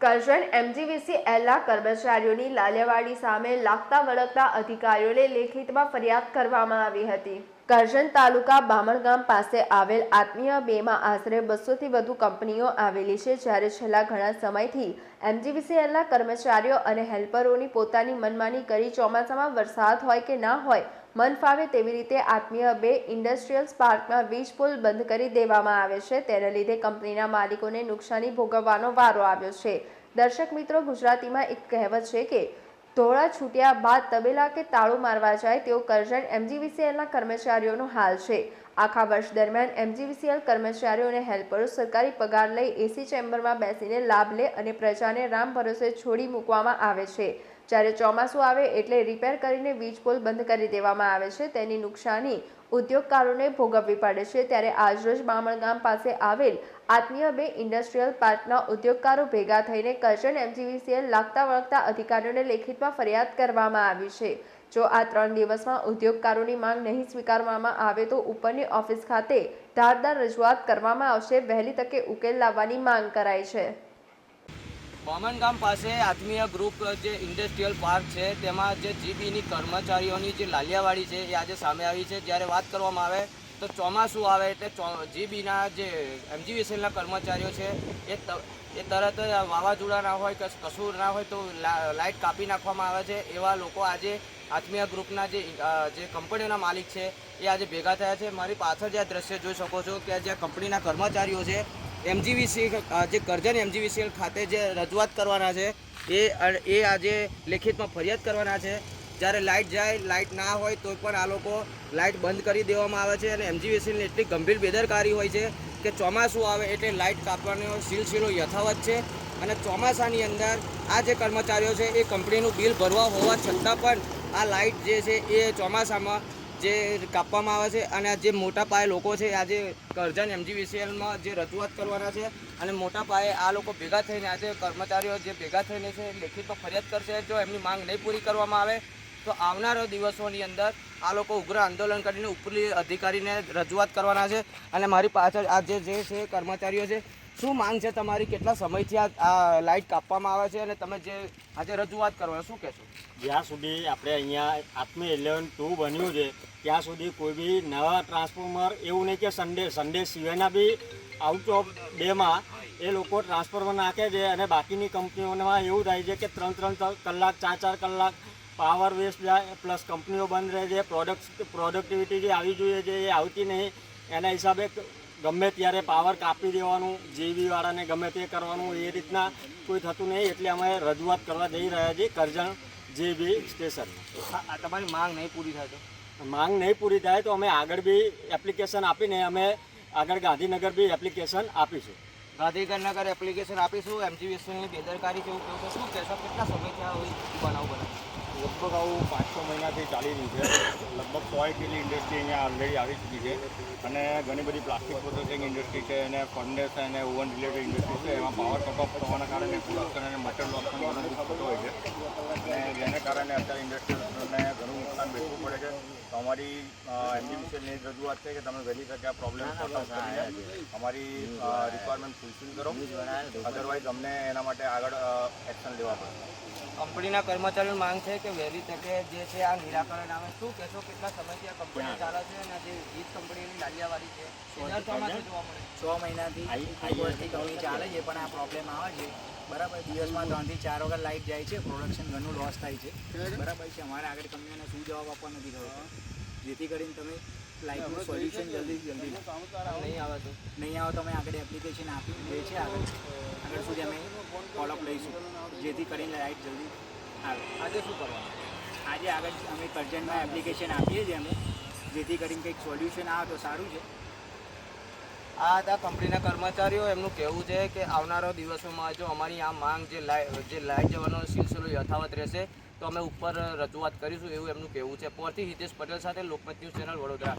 કરજણ એમજીવીસી એલના કર્મચારીઓની લાલેવાડી સામે લાગતા વળગતા અધિકારીઓને લેખિતમાં ફરિયાદ કરવામાં આવી હતી. કરજણ તાલુકા બામણગામ પાસે આવેલ આત્મીય બેમાં આશરે બસોથી વધુ કંપનીઓ આવેલી છે, જ્યારે છેલ્લા ઘણા સમયથી એમજીવીસીએલના કર્મચારીઓ અને હેલ્પરોની પોતાની મનમાની કરી ચોમાસામાં વરસાદ હોય કે ના હોય મન ફાવે તેવી રીતે આત્મીય બે ઇન્ડસ્ટ્રીયલ પાર્કમાં વીજ પુલ બંધ કરી દેવામાં આવે છે. તેને લીધે કંપનીના માલિકોને નુકસાની ભોગવવાનો વારો આવ્યો છે. દર્શક મિત્રો, ગુજરાતીમાં એક કહેવત છે કે, ધોળા છૂટ્યા બાદ તબેલા કે તાળું મારવા જાય તેઓ કરજણ એમજીવીસીએલના કર્મચારીઓનો હાલ છે. આખા વર્ષ દરમિયાન એમજીવીસીએલ કર્મચારીઓ અને હેલ્પરો સરકારી પગાર લઈ એસી ચેમ્બરમાં બેસીને લાભ લે અને પ્રજાને રામ ભરોસે છોડી મૂકવામાં આવે છે. જ્યારે ચોમાસું આવે એટલે રિપેર કરીને વીજ પોલ બંધ કરી દેવામાં આવે છે. તેની નુકસાની ઉદ્યોગકારોને ભોગવવી પડે છે. ત્યારે આજરોજ બામણગામ પાસે આવેલ આત્મીય બે ઇન્ડસ્ટ્રીયલ પાર્કના ઉદ્યોગકારો ભેગા થઈને કરજણ એમજીવીસીએલ લાગતા વળગતા અધિકારીઓને લેખિતમાં ફરિયાદ કરવામાં આવી છે. જો આ ત્રણ દિવસમાં ઉદ્યોગકારોની માંગ નહીં સ્વીકારવામાં આવે તો ઉપરની ઓફિસ ખાતે ધારદાર રજૂઆત કરવામાં આવશે. વહેલી તકે ઉકેલ લાવવાની માંગ કરાઈ છે. બામણગામ પાસે આત્મીય ગ્રુપ જે ઇન્ડસ્ટ્રીયલ પાર્ક છે, તેમાં જે જીબીની કર્મચારીઓની જે લાલિયાવાડી છે એ આજે સામે આવી છે. જ્યારે વાત કરવામાં આવે તો ચોમાસું આવે એટલે જીબીના જે એમજીવીસીએલના કર્મચારીઓ છે, એ એ તરત જ વાવાઝોડા ના હોય કે કશું ના હોય તો લાઇટ કાપી નાખવામાં આવે છે. એવા લોકો આજે આત્મીય ગ્રુપના જે જે કંપનીઓના માલિક છે એ આજે ભેગા થયા છે. મારી પાછળ જે આ દ્રશ્ય જોઈ શકો છો કે જે કંપનીના કર્મચારીઓ છે એમજીવીસી જે કરજણ એમજીવીસીએલ ખાતે જે રજૂઆત કરવાના છે, એ એ આજે લેખિતમાં ફરિયાદ કરવાના છે. જ્યારે લાઇટ જાય લાઇટ ના હોય તો પણ આ લોકો લાઇટ બંધ કરી દેવામાં આવે છે અને એમજીવીસીએલની એટલી ગંભીર બેદરકારી હોય છે કે ચોમાસું આવે એટલે લાઇટ કાપવાનો સિલસિલો યથાવત છે. અને ચોમાસાની અંદર આ જે કર્મચારીઓ છે, એ કંપનીનું બિલ ભરવા હોવા છતાં પણ આ લાઇટ જે છે, એ ચોમાસામાં જે કાપવામાં આવે છે અને જે મોટા પાયે લોકો છે આજે કરજણ એમજીવીસીએલમાં જે રજૂઆત કરવાના છે અને મોટા પાયે આ લોકો ભેગા થઈને આજે કર્મચારીઓ જે ભેગા થઈને છે, લેખિતમાં ફરિયાદ કરશે, જો એમની માંગ નહીં પૂરી કરવામાં આવે તો આવનારા દિવસોની અંદર આ લોકો ઉગ્ર આંદોલન કરીને ઉપરી અધિકારીને રજૂઆત કરવાના છે અને મારી પાછળ આ જે જે છે કર્મચારીઓ છે, શું માંગ છે તમારી? કેટલા સમયથી આ લાઇટ કાપવામાં આવે છે અને તમે જે આજે રજૂઆત કરવાના શું કહેશો? જ્યાં સુધી આપણે અહીંયા આત્મ ઇલેવન ટુ બન્યું છે, ત્યાં સુધી કોઈ બી નવા ટ્રાન્સફોર્મર એવું નહીં કે સન્ડે સન્ડે સિવાયના બી આઉટ ઓફ ડેમાં એ લોકો ટ્રાન્સફોર્મર નાખે છે અને બાકીની કંપનીઓમાં એવું થાય છે કે ત્રણ ત્રણ કલાક, ચાર ચાર કલાક પાવર વેસ્ટ જાય પ્લસ કંપનીઓ બંધ રહે છે પ્રોડક્ટ પ્રોડક્ટિવિટી જે આવી જોઈએ છે એ આવતી નહીં. એના હિસાબે ગમે ત્યારે પાવર કાપી દેવાનું જીવીવાળાને ગમે તે કરવાનું એ રીતના કોઈ થતું નહીં એટલે અમે રજૂઆત કરવા જઈ રહ્યા છીએ કરજણ જે બી સ્ટેશન તમારી માંગ નહીં પૂરી થાય તો? માંગ નહીં પૂરી થાય તો અમે આગળ બી એપ્લિકેશન આપીને અમે આગળ ગાંધીનગર બી એપ્લિકેશન આપીશું. ગાંધીનગર એપ્લિકેશન આપીશું એમજીવીએસની બેદરકારી જેવું છું શું કહેશો? કેટલા સમયથી આ હોય બનાવ બને લગભગ આવું પાંચ છ મહિનાથી ચાલી રહ્યું છે. લગભગ સો જેટલી ઇન્ડસ્ટ્રી અહીંયા ઓલરેડી આવી ચૂકી છે. અને ઘણી બધી પ્લાસ્ટિક પ્રોસેસિંગ ઇન્ડસ્ટ્રી છે અને ફર્નેસ અને ઓવન રિલેટેડ ઇન્ડસ્ટ્રી છે. એમાં પાવર કટ ઓફ થવાના કારણે પ્રોડક્શન અને મટીરિયલ લોસનો ઘણું થતો હોય છે. અને જેને કારણે અત્યારે ઇન્ડસ્ટ્રીઝને ઘણું નુકસાન વેઠવું પડે છે. તો અમારી એમજીવીસીએલની જ રજૂઆત છે કે તમે વહેલી તકે આ પ્રોબ્લેમ આઉટ કરીને અમારી રિક્વાયરમેન્ટ ફૂલફિલ કરો. અદરવાઇઝ અમને એના માટે આગળ એક્શન લેવા પડશે કંપનીના કર્મચારીઓની માંગ છે કે વહેલી તકે જે છે આ નિરાકરણ આવે. શું કહેશો? કેટલા સમયથી આ કંપની ચાલે છે અને જે વીજ કંપનીની લાલિયાવાડી છે છ મહિનાથી વર્ષથી કંપની ચાલે છે પણ આ પ્રોબ્લેમ આવે છે. બરાબર દિવસમાં ત્રણથી ચાર વખત લાઇટ જાય છે પ્રોડક્શન ઘણું લોસ થાય છે. બરાબર છે અમારે આગળ કંપનીને શું જવાબ આપવા નથી ખબર જેથી કરીને તમે લાઇટનું સોલ્યુશન જલ્દી જલ્દી નહીં આવે તો. નહીં આવે તો અમે આગળ એપ્લિકેશન આપી જે છે આગળ. આગળ સુધી અમે ફોલોઅપ લઈશું. જેથી કરીને લાઇટ જલ્દી આવે. આજે શું કરવાનું? આજે આગળ અમે કરજણમાં એપ્લિકેશન આપીએ છીએ અમે. જેથી કરીને કંઈક સોલ્યુશન આવે તો સારું છે. આ હતા કંપનીના કર્મચારીઓ. એમનું કહેવું છે કે આવનારા દિવસોમાં જો અમારી આ માંગ જે લાઈ જે લાઇટ જવાનો સિલસિલો યથાવત રહેશે તો અમે ઉપર રજૂઆત કરીશું એવું એમનું કહેવું છે. પરથી હિતેશ પટેલ સાથે લોકમત ન્યૂઝ ચેનલ વડોદરા.